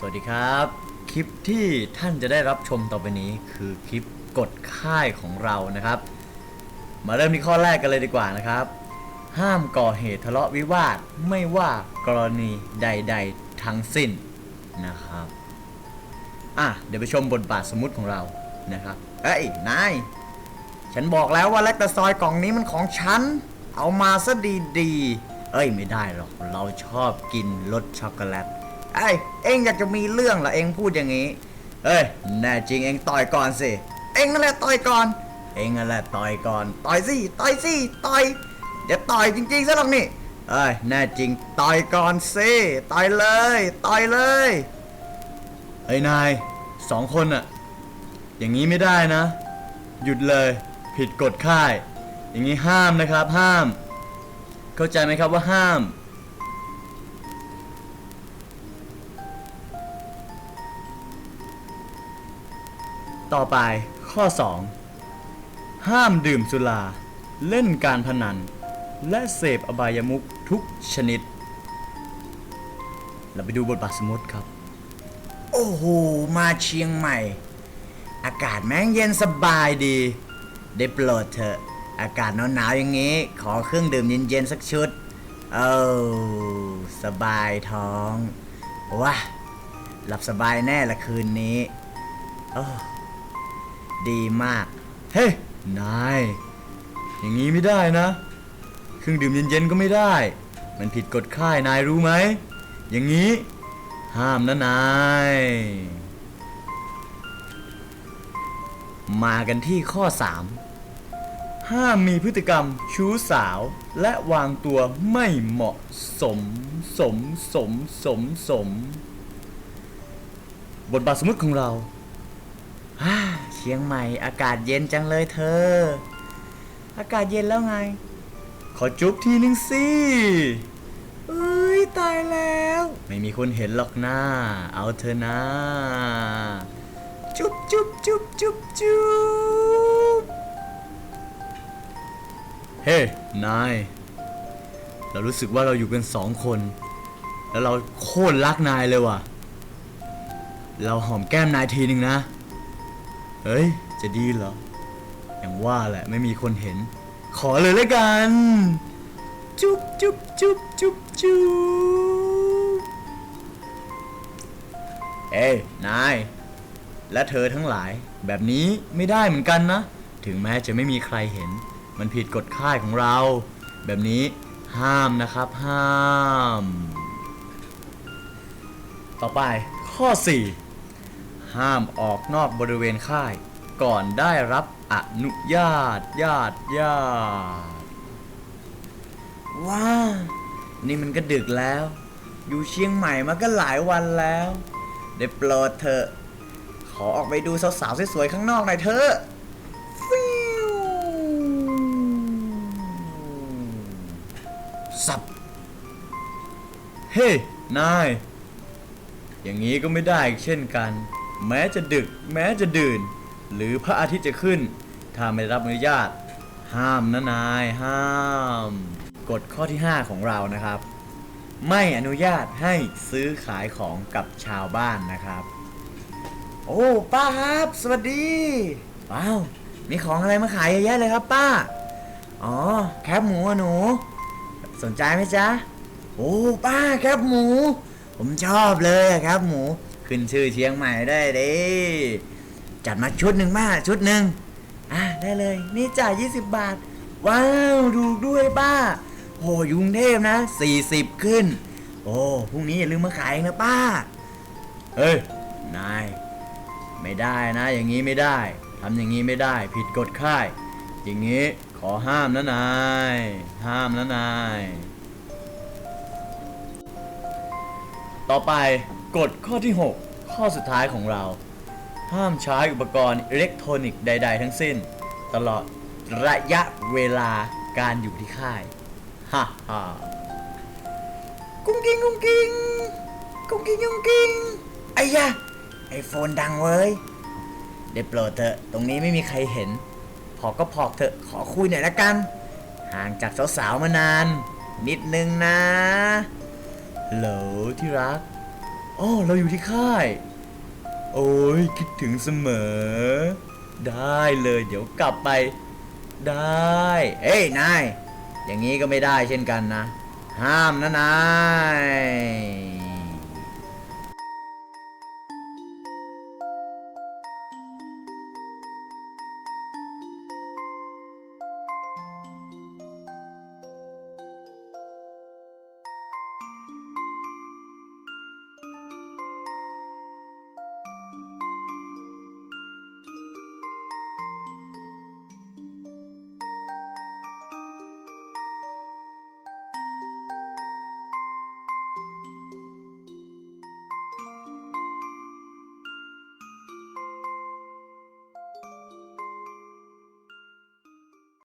สวัสดีครับ คลิปที่ท่านจะได้รับชมต่อไปนี้คือคลิปกฎค่ายของเรานะครับ มาเริ่มที่ข้อแรกกันเลยดีกว่านะครับ ห้ามก่อเหตุทะเลาะวิวาทไม่ว่ากรณีใด ๆ ทั้งสิ้นนะครับอะเดี๋ยวไปชมบทบาทสมมุติของเรานะครับเอ้ยนายฉันบอกแล้วว่าแลคตาซอยกล่องนี้มันของฉัน เอามาซะดีๆเอ้ยไม่ได้หรอกเราชอบกินรสช็อกโกแลต เอ้ยเอ็งอยากจะมีเรื่องเหรอเอ็งพูดอย่างนี้ เอ้ยแน่จริงเอ็งต่อยก่อนสิ เอ็งนั่นแหละต่อยก่อน เอ็งนั่นแหละต่อยก่อน ต่อยสิต่อยสิต่อยอย่าต่อยจริงๆซะหรอกนี่ เอ้ยแน่จริงต่อยก่อนสิต่อยเลยต่อยเลยเฮ้ยนายสองคนอะอย่างนี้ไม่ได้นะ หยุดเลยผิดกฎค่าย อย่างนี้ห้ามนะครับห้าม เข้าใจไหมครับว่าห้าม ต่อไปข้อ 2 ห้ามดื่มสุรา เล่นการพนัน และเสพอบายมุขทุกชนิด เราไปดูบทบาทสมมติครับ โอ้โห มาเชียงใหม่ อากาศแม่งเย็นสบายดี ได้โปรดเถอะ อากาศหนาวๆอย่างนี้ ขอเครื่องดื่มเย็นๆสักชุด เออสบายท้องว้าหลับสบายแน่ละคืนนี้โอ้ ดีมาก เฮ้ยนาย อย่างนี้ไม่ได้นะ เครื่องดื่มเย็นๆก็ไม่ได้ มันผิดกฎค่ายนายรู้ไหม อย่างนี้ ห้ามนะนาย มากันที่ข้อ 3 ห้ามมีพฤติกรรมชู้สาว และวางตัวไม่เหมาะสม สม สม สม สม บทบาทสมมติของเราฮ่า ชียงใหม่ อากาศเย็นจังเลยเธอ อากาศเย็นแล้วไง ขอจุ๊บทีนึงสิเอ้ยตายแล้ว ไม่มีคนเห็นหรอกนะเอาเธอนะ จุ๊บจุ๊บจุ๊บจุ๊บจุ๊บเฮ้ นาย เรารู้สึกว่าเราอยู่กันสองคน แล้วเราโคตรรักนายเลยว่ะ เราหอมแก้มนายทีหนึ่งนะ เฮ้ย จะดีเหรอ อย่างว่าแหละไม่มีคนเห็น ขอเลยแล้วกัน จุ๊บจุ๊บจุ๊บจุ๊บจุ๊บเอ้ยนาย และเธอทั้งหลาย แบบนี้ไม่ได้เหมือนกันนะ ถึงแม้จะไม่มีใครเห็น มันผิดกฎค่ายของเรา แบบนี้ห้ามนะครับห้าม ต่อไปข้อ 4 ห้ามออกนอกบริเวณค่าย ก่อนได้รับอนุญาตญาติญาติว้า นี่มันก็ดึกแล้ว อยู่เชียงใหม่มาก็หลายวันแล้ว ได้โปรดเถอะ ขอออกไปดูสาวๆสวยๆข้างนอกหน่อยเถอะสับ เฮ้ นาย อย่างนี้ก็ไม่ได้เช่นกัน แม้จะดึก แม้จะดื่น หรือพระอาทิตย์จะขึ้น ถ้าไม่ได้รับอนุญาต ห้ามนะนายห้าม กฎข้อที่ 5 ของเรานะครับ ไม่อนุญาตให้ซื้อขายของกับชาวบ้านนะครับ โอ้ป้าครับ สวัสดีว้าวมีของอะไรมาขายเยอะแยะเลยครับป้า อ๋อแคบหมูอะหนู สนใจไหมจ๊ะ โอ้ป้าแคบหมู ผมชอบเลยอะครับหมู ขึ้นชื่อเชียงใหม่ได้เดิจัดมาชุดหนึ่งป้าชุดหนึ่งอะได้เลย นี่จ่าย20 บาท ว้าวถูกด้วยป้าโอ้ยุงเทพนะ 40 ขึ้น โอ้พรุ่งนี้อย่าลืมมาขายนะป้า เฮ้ย นาย ไม่ได้นะ อย่างนี้ไม่ได้ทำอย่างนี้ไม่ได้ ผิดกฎค่าย อย่างนี้ขอห้ามนะนาย ห้ามนะนาย ต่อไปกฎข้อที่ 6 ข้อสุดท้ายของเรา ห้ามใช้อุปกรณ์อิเล็กทรอนิกส์ใด ๆ ทั้งสิ้น ตลอดระยะเวลาการอยู่ที่ค่ายฮ่าฮ่ากุ้งกิ้งกุ้งกิ้งกุ้งกิ้งกุ้งกิ้งไอ้ยะไอโฟนดังเว้ยได้โปรดเถอะตรงนี้ไม่มีใครเห็น พอก็พอกเถอะขอคุยหน่อยละกัน ห่างจากสาวๆมานาน นิดนึงนะฮัลโหลที่รัก อ๋อเราอยู่ที่ค่าย โอ้ยคิดถึงเสมอ ได้เลยเดี๋ยวกลับไป ได้ เอ้ยนาย อย่างนี้ก็ไม่ได้เช่นกันนะ ห้ามนะนาย